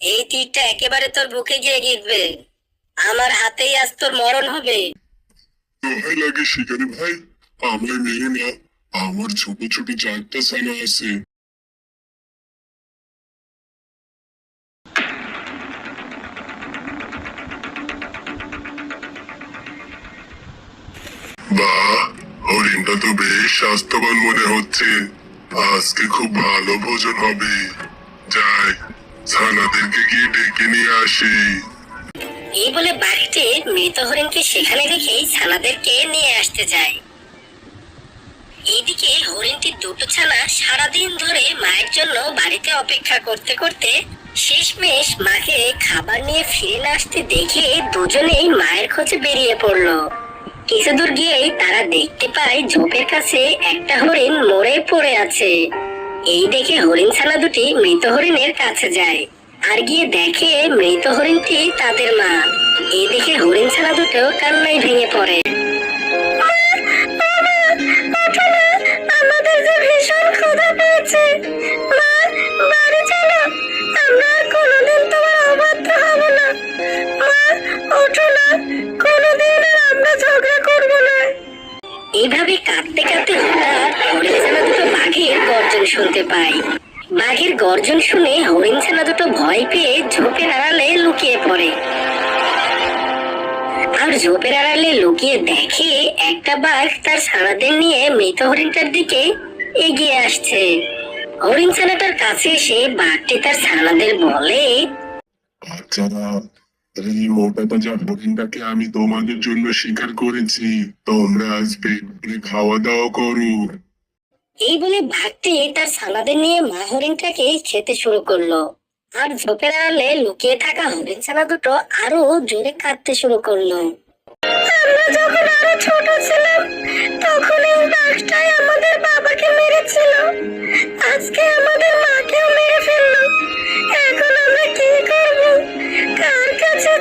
এই তীরটা একেবারে তোর বুকে গিয়ে গিঁথবে। আমার হাতেই আজ তোর মরণ হবে। দোহাই লাগে শিকারি ভাই, আমায় মেরো না। আমার ছোট ছোট ছানা আছে। বাহ হরিণটা তো বেশ স্বাস্থ্যবান মনে হচ্ছে। আজকে খুব ভালো ভোজন হবে। এই বলে বাঘটি মৃত হরিণকে সেখানে রেখেই ছানাদেরকে নিয়ে আসতে যায়। এইদিকে হরিণটির দুটো ছানা সারাদিন ধরে মায়ের জন্য বাড়িতে অপেক্ষা করতে করতে শেষমেশ মাকে খাবার নিয়ে ফিরে না আসতে দেখে দুজনেই মায়ের খোঁজে বেরিয়ে পড়ল। কিছু দূর গিয়েই তারা দেখতে পায় ঝোপের কাছে একটা হরিণ মরে পড়ে আছে। এই দেখে হরিণ ছানা দুটি মৃত হরিণের কাছে যায়। আর গিয়ে দেখে মৃত হরিণটি তাদের মা। এই দেখে হরিণ ছানা দুটো কান্নায় ভেঙে পড়ে। এইভাবে কাঁদতে কাঁদতে হঠাৎ হরিণ ছানা দুটো বাঘের গর্জন শুনতে পায়। বাঘের গর্জন শুনে হরিণ ছানা দুটো ভয় পেয়ে ঝোপের আড়ালে লুকিয়ে পড়ে। আর ঝোপের আড়ালে লুকিয়ে দেখে একটা বাঘ তার ছানাদের নিয়ে মৃত হরিণটার দিকে এগিয়ে আসছে। হরিণ ছানাটার কাছে এসে বাঘটি তার ছানাদের বলে এই মোটা তাজা হরিণটাকে আমি তোমাদের জন্য শিকার করেছি। তোমরা আজ পেট খাওয়া দাওয়া করো। এই বলে বাঘটি তার ছানাদের নিয়ে মা হরিণটাকে খেতে শুরু করল। আর ঝোপের আড়ালে লুকিয়ে থাকা হরিণ ছানা দুটো আরও জোরে কাঁদতে শুরু করল। আমরা যখন আরও ছোট ছিলাম, তখন আমাদের বাবাকে মেরেছিল। আজকে আমাদের মাকেও মেরে ফেলল। এখন আমরা কার কাছে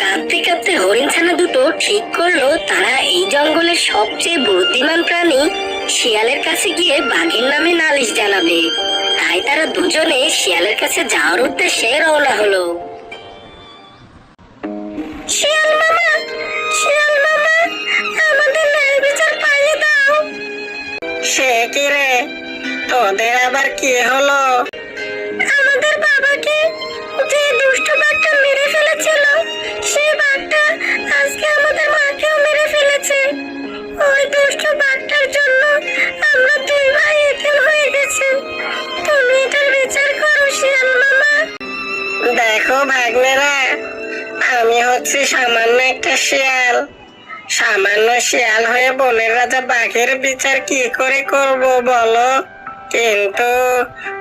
কাঁদতে কাঁদতে হরিণ দুটো ঠিক করল তারা এই জঙ্গলের সবচেয়ে বুদ্ধিমান প্রাণী। শিয়ালের কাছে গিয়ে বাঘের নামে নালিশ জানাবে। তাই তারা দুজনে শিয়ালের কাছে যাওয়ার উদ্দেশ্যে রওনা হলো। শিয়াল মামা শিয়াল মামা আমাদের ন্যায় বিচার পাইয়ে দাও। সে কি রে? তোদের আবার কি হলো? আমাদের বাবাকে সেই বাঘটা আজকে আমাদের মাকেও মেরে ফেলেছে। ওই দুষ্ট বাঘটার জন্য আমরা দুই ভাই এতিম হয়ে গেছি। তুমি এটার বিচার করো, শিয়াল মামা। দেখো ভাগ্নেরা, আমি হচ্ছি সামান্য একটা শিয়াল। সামান্য শিয়াল হয়ে বনের রাজা বাঘের বিচার কি করে করব বলো? কিন্তু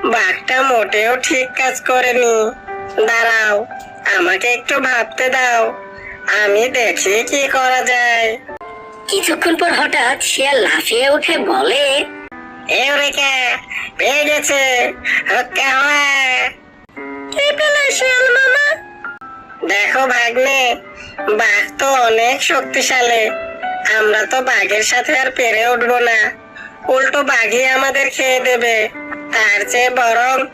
বাঘটা মোটেও ঠিক কাজ করেনি। দাঁড়াও। আমাকে একটু ভাবতে দাও। আমি দেখি কি করা যায়। কিছুক্ষণ পর হঠাৎ শিয়াল লাফিয়ে উঠে বলে এউরেকা পেয়ে গেছে। হত্যা কি পেলে শিয়াল মামা? দেখো ভাগ্নে বাঘ তো অনেক শক্তিশালী। আমরা তো বাঘের সাথে আর পেরে উঠবো না। উল্টো বাঘই আমাদের খেয়ে দেবে। তার চেয়ে বরং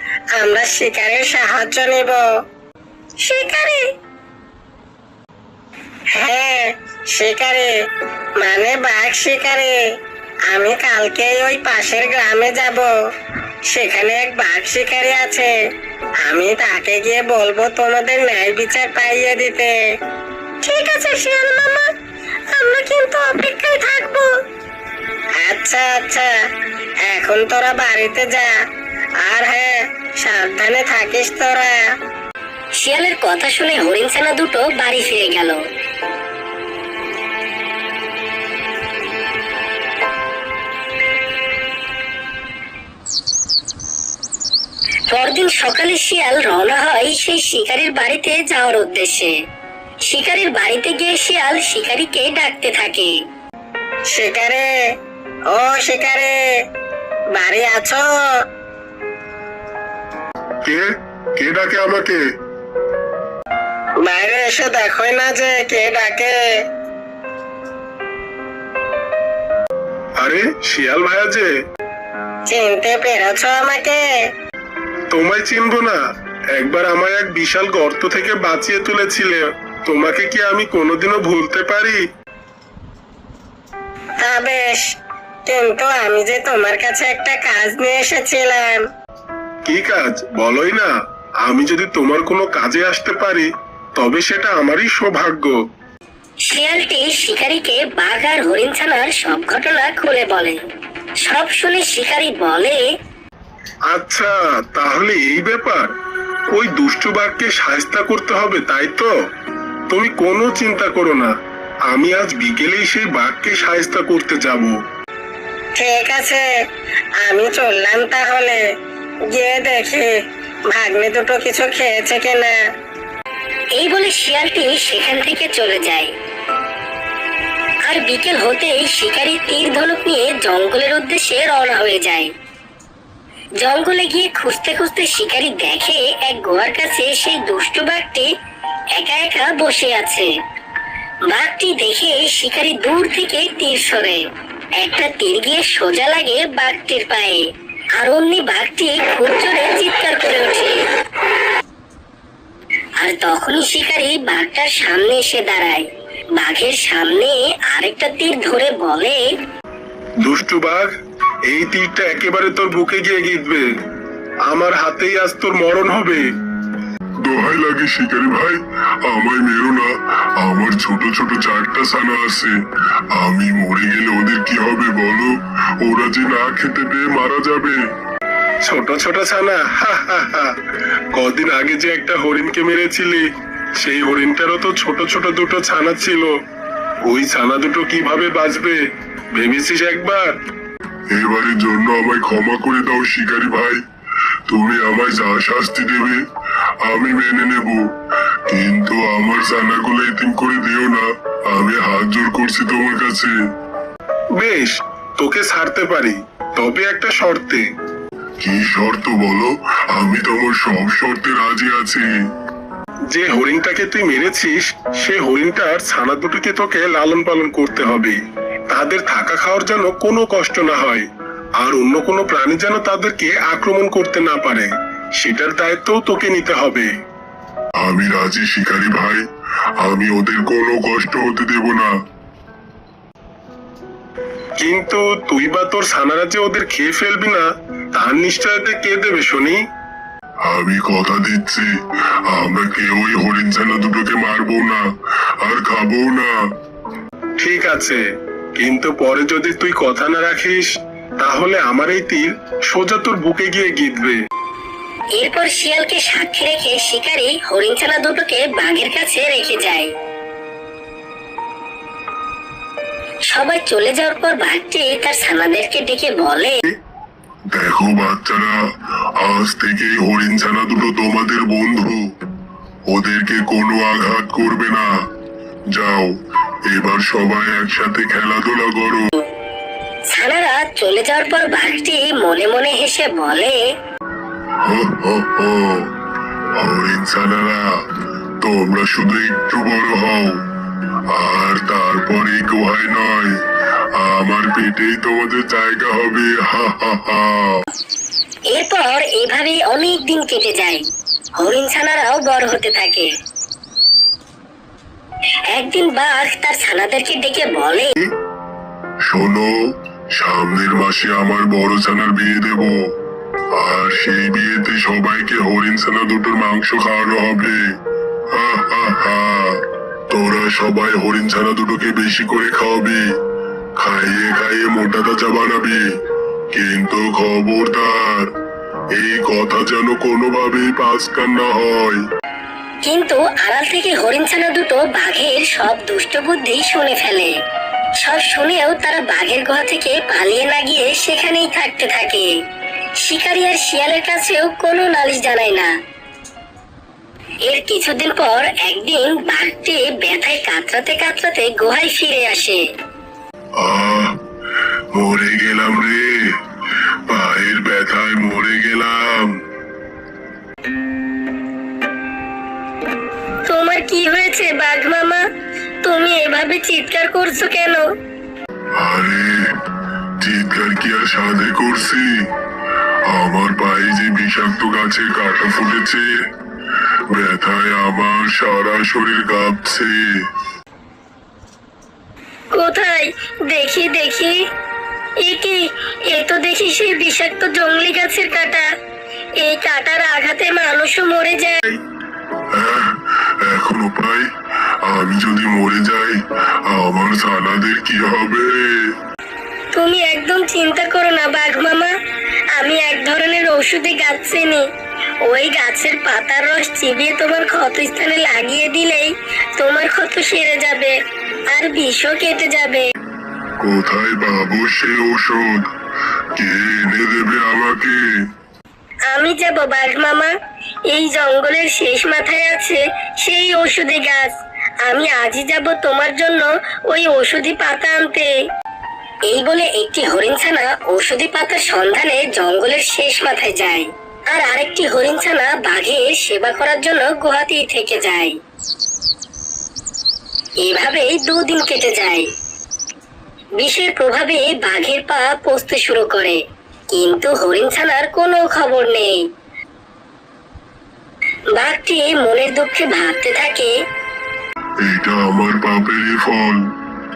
আমরা শিকারের সাহায্য নিব। শিকারি। হ্যাঁ শিকারি। মানে বাঘ শিকারি। আমি কালকেই ওই পাশের গ্রামে যাব। সেখানে এক বাঘ শিকারি আছে। আমি তাকে গিয়ে বলব তোমাদের ন্যায় বিচার পাইয়ে দিতে। ঠিক আছে, শিয়াল মামা। আমরা কিন্তু অপেক্ষায় থাকব। আচ্ছা আচ্ছা। এখন তোরা বাড়িতে যা। আর হ্যাঁ সাবধানে থাকিস তোরা। শিয়ালের কথা শুনে হরিণ ছানা দুটো বাড়ি ফিরে গেল। পরদিন সকালে শিয়াল রওনা হয় সেই শিকারীর বাড়িতে যাওয়ার উদ্দেশ্যে। শিকারীর বাড়িতে গিয়ে শিয়াল শিকারীকে ডাকতে থাকে। শিকারে ও শিকারে বাড়ি আছো? কে? কে ডাকে আমাকে? বাইরে এসে দেখোই না যে কে ডাকে। আরে শিয়াল ভাইয়া যে। চিনতে পেরেছ আমাকে? তোমায় চিনবো না। একবার আমায় এক বিশাল গর্ত থেকে বাঁচিয়ে তুলেছিলে। তোমাকে কি আমি কোনোদিনও ভুলতে পারি? তা বেশ। কিন্তু আমি যে তোমার কাছে একটা কাজ নিয়ে এসেছিলাম। কি কাজ? বলোই না। আমি যদি তোমার কোনো কাজে আসতে পারি তবে সেটা আমারই সৌভাগ্য। শিয়ালটি শিকারীকে বাঘ আর হরিণ ছানার সব ঘটনা খুলে বলে। সব শুনে শিকারী বলে আচ্ছা তাহলে এই ব্যাপার। ওই দুষ্টু বাঘকে সাহস্তা করতে হবে তাই তো? তুমি কোনো চিন্তা করো না। আমি আজ বিকেলেই সেই বাঘকে সাহস্তা করতে যাব। ঠিক আছে আমি চললাম তাহলে। গিয়ে দেখি ভাগ্নে দুটো কিছু খেয়েছে কিনা। এই বলে শিয়ালটি সেখান থেকে চলে যায়। আর বিকেল হতেই শিকারী তীর ধনুক নিয়ে জঙ্গলের উদ্দেশ্যে রওনা হয়ে যায়। জঙ্গলে গিয়ে খুঁজতে খুঁজতে শিকারী দেখে এক গোয়ার কাছে সেই দুষ্টু বাঘটি একা একা বসে আছে। বাঘটি দেখে শিকারী দূর থেকে তীর সরে। একটা তীর গিয়ে সোজা লাগে বাঘটির পায়ে। আর অমনি বাঘটি খুব জোরে চিৎকার করে ওঠে। আর তখনই শিকারী বাঘটার সামনে এসে দাঁড়ায়। বাঘের সামনে আরেকটা তীর ধরে বলে দুষ্টু বাঘ এই তীরটা একেবারে তোর বুকে গিয়ে গিঁথবে। আমার হাতেই আজ তোর মরণ হবে। দোহাই লাগে শিকারি ভাই আমায় মেরো না। আমার ছোট ছোট চারটা ছানা আছে। আমি মরে গেলে ওদের কি হবে বলো? ওরা যে না খেতে পেয়ে মারা যাবে। ছোট ছোট ছানা কদিন আগে যে একটা হরিণকে মেরেছিলি সেই হরিণটারও তো ছোট ছোট দুটো ছানা ছিল। ওই ছানা দুটো কীভাবে বাঁচবে ভেবেছিস একবার? এবারের জন্য আমায় ক্ষমা করে দাও শিকারি ভাই। তুমি আমায় যা শাস্তি দেবে আমি মেনে নেব। কিন্তু আমার ছানাগুলো এতিম করে দিও না আমি হাত জোর করছি তোমার কাছে। বেশ তোকে ছাড়তে পারি তবে একটা শর্তে। কি শর্ত বলো? আমি তোমার সব শর্তে রাজি আছি। যে হরিণটাকে তুই মেরেছিস সে হরিণটার ছানা দুটোকে তোকে লালন পালন করতে হবে। তাদের থাকা খাওয়ার যেন কোনো কষ্ট না হয় আর অন্য কোনো প্রাণী যেন তাদেরকে আক্রমণ করতে না পারে সেটার দায়িত্বও তোকে নিতে হবে। আমি রাজি শিকারি ভাই। আমি ওদের কোনো কষ্ট হতে দেব না। কিন্তু তুই বা তোর ছানারা যে ওদের খেয়ে ফেলবি না তার নিশ্চয়তা কে দেবে শুনি? আমি কথা দিচ্ছি। আমরা কেউ ওই হরিণ ছানা দুটোকে মারবো না আর খাব না। ঠিক আছে কিন্তু পরে যদি তুই কথা না রাখিস তাহলে আমার এই তীর সোজা তোর বুকে গিয়ে গিঁথবে এরপর শিয়ালকে সাক্ষী রেখে শিকারী হরিণ ছানা দুটোকে বাঘের কাছে রেখে যায়। সবাই চলে যাওয়ার পর বাঘটি তার ছানাদেরকে ডেকে বলে দেখো বাচ্চারা আজ থেকে হরিণ ছানা দুটো তোমাদের বন্ধু। ওদেরকে কোনো আঘাত করবে না। যাও এবার সবাই একসাথে খেলাধুলা করো। ছানারা চলে যাওয়ার পর বাঘটি মনে মনে হেসে বলে। হরিণ ছানারা তোমরা শুধু একটু বড় হও। আর তারপরে গুহায় নয়। আমার পেটেই তোমাদের জায়গা হবে হা হা হা। এরপর এভাবে অনেক দিন কেটে যায়। হরিণ ছানারাও বড় হতে থাকে। একদিন বাঘ তার ছানাদেরকে ডেকে বলে শোনো সামনের মাসে আমার বড় ছানার বিয়ে দেব। আর সেই বিয়েতে সবাইকে হরিণ ছানা দুটোর মাংস খাওয়ানো হবে। হা হা হা। তোরা সবাই হরিণ ছানা দুটোকে বেশি করে খাওয়াবি। খাইয়ে খাইয়ে মোটা তাজা বানাবি। কিন্তু খবরদার, এই কথা যেন কোনোভাবেই পাঁচকান না হয়। কিন্তু আড়াল থেকে হরিণ ছানা দুটো বাঘের সব দুষ্ট বুদ্ধি শুনে ফেলে। সব শুনেও তারা বাঘের গুহা থেকে পালিয়ে না গিয়ে সেখানেই থাকতে থাকে। শিকারি আর শিয়ালের কাছেও কোনো নালিশ জানায় না। এর কিছুদিন পর একদিন বাঘটি ব্যথায় কাতরাতে কাতরাতে গুহায় ফিরে আসে। আহ মরে গেলাম রে। পায়ের ব্যথায় মরে গেলাম। তোমার কি হয়েছে বাঘ মামা? তুমি এভাবে চিৎকার করছ কেন? আরে চিৎকার কি আর সাধে করছি? আমার পায়ে যে বিষাক্ত গাছে কাটা ফুটেছে ব্যথায় আমার সারা শরীর কাঁপছে। কোথায়? দেখি দেখি। এ কি? এ তো দেখি সেই বিষাক্ত জঙ্গলি গাছের কাটা। এই কাটার আঘাতে মানুষও মরে যায়। হ্যাঁ, এখন উপায় আমি যদি মরে যাই আমার সালাদের কি হবে? তুমি একদম চিন্তা করো না বাঘ মামা আমি এক ধরনের ঔষধি গাছ চিনি। ওই গাছের পাতার রস চিবিয়ে তোমার ক্ষত স্থানে লাগিয়ে দিলেই তোমার ক্ষত সেরে যাবে আর বিষও কেটে যাবে। কোথায় পাবো সে ঔষধ? কে এনে দেবে আমাকে? আমি যাব বাঘ মামা। এই জঙ্গলের শেষ মাথায় আছে সেই ঔষধি গাছ। আমি আজই যাব তোমার জন্য ওই ঔষধি পাতা আনতে। এই বলে একটি হরিণছানা ঔষধি পাতার সন্ধানে জঙ্গলের শেষ মাথায় যায়। আর আরেকটি হরিণছানা বাঘের সেবা করার জন্য গুহাতেই থেকে যায়। এভাবেই দুদিন কেটে যায়। বিষের প্রভাবে বাঘের পা পচতে শুরু করে, কিন্তু হরিণছানার কোনো খবর নেই। বাঘটি মনের দুঃখে ভাবতে থাকে এটা আমার পাপেরই ফল।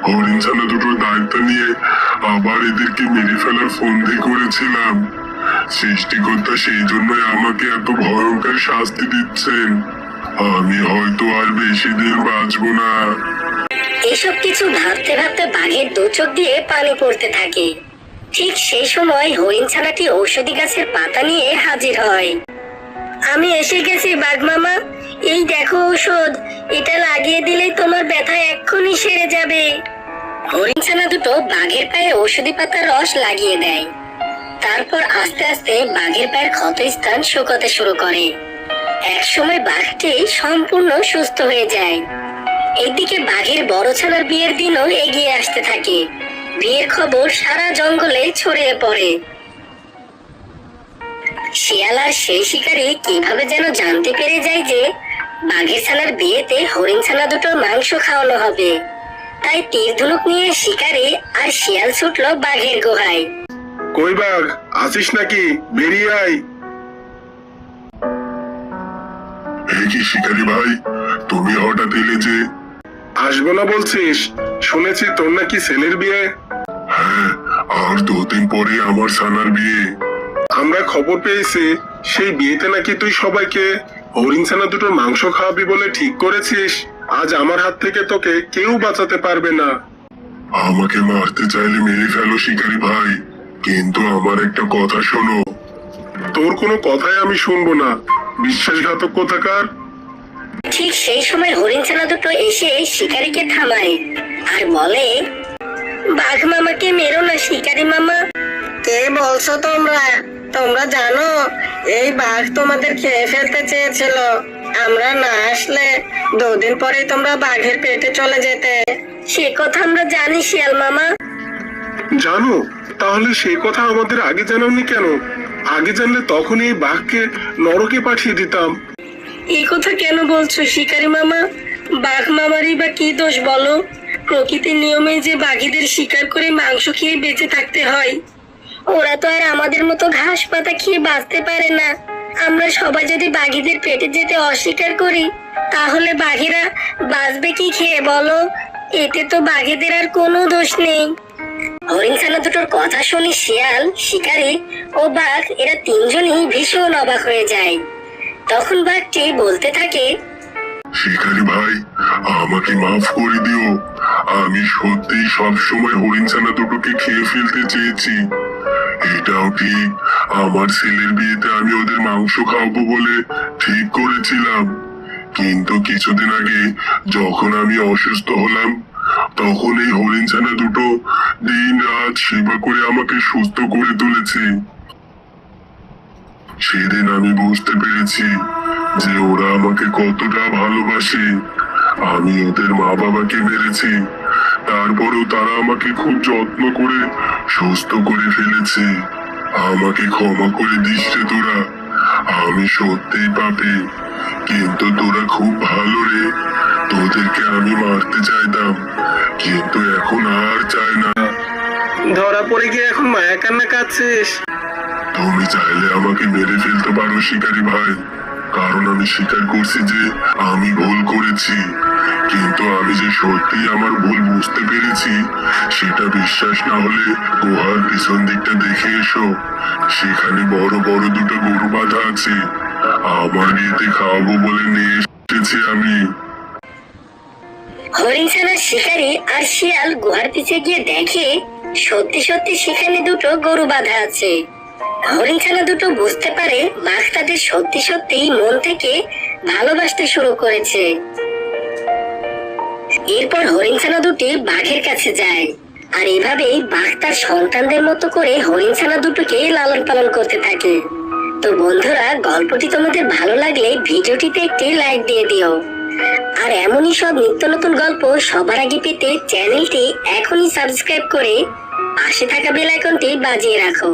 হরিণ ছানা দুটোর দায়িত্ব নিয়ে আবার এদেরকে মেরে ফেলার ফন্দি করেছিলাম। সৃষ্টিকর্তা সেই জন্যই আমাকে এত ভয়ঙ্কর শাস্তি দিচ্ছেন। আমি হয়তো আর বেশি দিন বাঁচবো না। এসব কিছু ভাবতে ভাবতে বাঘের দু চোখ দিয়ে পানি পড়তে থাকে। ঠিক সেই সময় হরিণ ছানাটি ঔষধি গাছের পাতা নিয়ে হাজির হয়। আমি এসে গেছি, বাঘ মামা। এই দেখো ঔষধ, এটা লাগিয়ে দিলেই তোমার ব্যথা এক্ষুনি সেরে যাবে। হরিণ ছানা দুটো বাঘের পায়ে ঔষধি পাতার রস লাগিয়ে দেয়। তারপর আস্তে আস্তে বাঘের পায়ের ক্ষত স্থান শুকোতে শুরু করে। একসময় বাঘটি সম্পূর্ণ সুস্থ হয়ে যায়। এদিকে বাঘের বড় ছানার বিয়ের দিনও এগিয়ে আসতে থাকে। বিয়ের খবর সারা জঙ্গলে ছড়িয়ে পড়ে। শিয়াল আর সেই শিকারী কীভাবে যেন জানতে পেরে যায় যে বাঘের ছানার বিয়েতে হরিণ ছানা দুটোর মাংস খাওয়ানো হবে। তাই তীর ধনুক নিয়ে শিকারি আর শিয়াল ছুটলো বাঘের গুহায়। কই বাঘ আছিস নাকি? বেরিয়ে আয়। কি শিকারি ভাই তুমি হঠাৎ এলে যে? আসব না বলছিস। শুনেছি তোর নাকি ছেলের বিয়ে। হ্যাঁ আর দুদিন পরে আমার সানার বিয়ে। আমরা খবর পেয়েছি সেই বিয়েতে নাকি তুই সবাইকে হরিণ ছানা দুটোর মাংস খাওয়াবি বলে ঠিক করেছিস। আজ আমার হাত থেকে তোকে কেউ বাঁচাতে পারবে না। আমাকে মারতে চাইলে মেরে ফেলো শিকারি ভাই। কিন্তু আমার একটা কথা শোনো। তোর কোনো কথাই আমি শুনব না। বিশ্বাসঘাতক কোথাকার? ঠিক সেই সময় হরিণ ছানা দুটো এসে শিকারীকে থামায় আর বলে বাঘ মামাকে মেরো না শিকারি মামা। কে বলছো তোমরা? তোমরা জানো এই বাঘ তোমাদের খেয়ে ফেলতে চেয়েছিল। আমরা না আসলে দুদিন পরে তোমরা বাঘের পেটে চলে যেতে। সে কথা আমরা জানি শিয়াল মামা। জানো তাহলে সেই কথা আমাদের আগে জানাওনি কেন? আগে জানলে তখন এই বাঘকে নরকে পাঠিয়ে দিতাম। এই কথা কেন বলছো শিকারি মামা? বাঘ মামারই বা কি দোষ বলো? প্রকৃতির নিয়মে যে বাঘীদের শিকার করে মাংস খেয়ে বেঁচে থাকতে হয়। ওরা তো আর আমাদের মতো ঘাস পাতা খেয়ে বাঁচতে পারে না। আমরা সবাই যদি বাঘীদের পেটে যেতে অস্বীকার করি, তাহলে বাঘেরা বাঁচবে কি খেয়ে বলো? এতে তো বাঘেদের আর কোনো দোষ নেই। হরিণ ছানা দুটোর কথা শুনি শিয়াল, শিকারী ও বাঘ, এরা তিনজনই ভীষণ অবাক হয়ে যায়। তখন বাঘটি বলতে থাকে, শিকারি ভাই, আমাকে মাফ করে দিও। আমি সত্যিই সবসময় হরিণ ছানা দুটোকে খেয়ে ফেলতে চেয়েছি। এটাও ঠিক, আমার ছেলের বিয়েতে আমি ওদের মাংস খাওয়াবো বলে ঠিক করেছিলাম। কিন্তু কিছুদিন আগে যখন আমি অসুস্থ হলাম তখন এই হরিণ ছানা দুটো দিন রাত সেবা করে আমাকে সুস্থ করে তুলেছে। সেদিন আমি বুঝতে পেরেছি যে ওরা আমাকে কতটা ভালোবাসে। আমি ওদের মা বাবাকে মেরেছি, তারপরেও তারা আমাকে খুব যত্ন করে সুস্থ করে ফেলেছে। আমাকে ক্ষমা করে রে তোরা, আমি সত্যিই পাপি, কিন্তু তোরা খুব ভালো রে। তোদেরকে আমি মারতে চাইতাম কিন্তু এখন আর চাই না। ধরা পড়ে গিয়ে এখন মায়া কান্না কাঁদছিস তুমি চাইলে আমাকে মেরে ফেলতে পারো শিকারি ভাই। কারণ আমি স্বীকার করছি যে আমি ভুল করেছি। কিন্তু আমি যে সত্যি আমার ভুল বুঝতে পেরেছি সেটা বিশ্বাস না হলে গুহার পিছন দিকটা দেখে এসো। সেখানে বড় বড় দুটো গরু বাঁধা আছে। আমার খাওয়াবো বলে নিয়ে এসেছি আমি। হরিণ ছানার শিকারি আর শিয়াল গুহার পিছে গিয়ে দেখে, সত্যি সত্যি সেখানে দুটো গরু বাঁধা আছে। হরিণ ছানা দুটো বুঝতে পারে বাঘ তাদের সত্যি সত্যি মন থেকে ভালোবাসতে শুরু করেছে। এরপর হরিণ ছানা দুটি বাঘের কাছে যায়। আর এভাবেই বাঘ তার সন্তানদের মতো করে হরিণ ছানা দুটোকে লালন পালন করতে থাকে। তো বন্ধুরা, গল্পটি তোমাদের ভালো লাগলে ভিডিওটিতে একটি লাইক দিয়ে দিও। আর এমনই সব নিত্য নতুন গল্প সবার আগে পেতে চ্যানেলটি এখনই সাবস্ক্রাইব করে পাশে থাকা বেল আইকনটি বাজিয়ে রাখো।